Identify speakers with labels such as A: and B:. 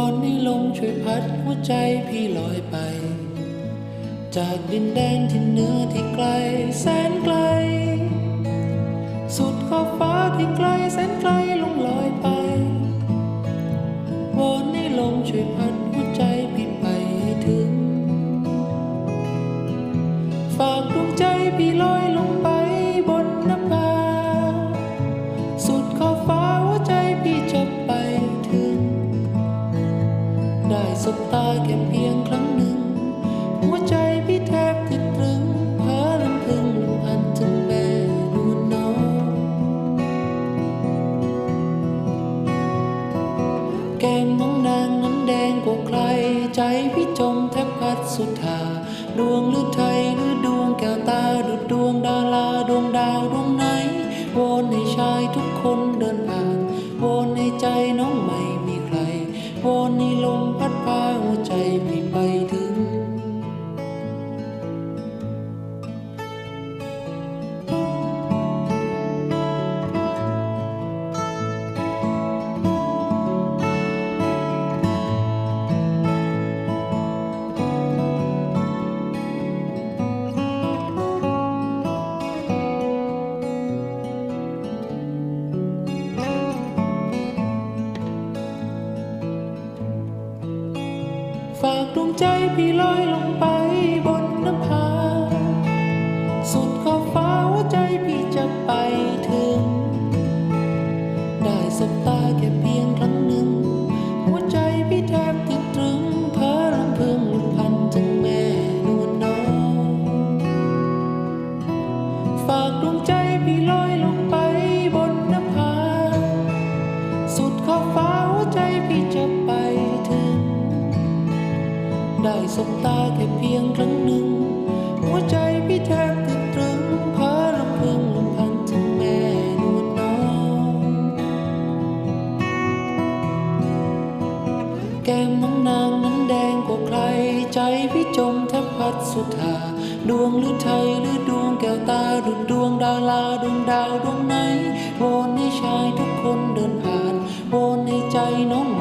A: อนให้ลมช่วยพัดหัวใจพี่ลอยไป จากดินแดนที่เหนือที่ไกลแสนไกล สุดขอบฟ้าที่ไกลแสนไกลลงลอยไปวอนให้ลมช่วยพัดหัวใจพี่ไปให้ถึง ฝากดวงใจพี่ลอย สบตาแค่เพียงครั้งหนึ่ง หัวใจพี่แทบติดตรึงเพอลำพึงลำพันถึงแม่นวลน้องแก้มน้องนางนั้นแดงกว่าใคร ใจพี่จมแทบพัดสุดทาดวงหรือไทยหรือดวงแก้วตาดุดดวงดาราดวงดาวดวงไหนวนให้ชายทุกคนเดินผ่านวนให้ใจน้องไม่ วอนให้ลมพัดพาหัวใจพี่ ฝากดวงใจพี่ลอยลงไปบนน้ำพาสุด ได้สบตาแค่เพียงครั้งหนึ่ง หัวใจพี่แทบติดตรึงเพอลำพึงลำพันถึงแม่นวลน้อง แก้มน้องนางนั้นแดงกว่าใคร ใจพี่จมแทบพัดสุดหาดวงหรือไทยหรือดวงแก้วตาดุดดวงดาราดวงดาวดวงไหนวอนให้ชายทุกคนเดินผ่านโบนี่ใจน้อง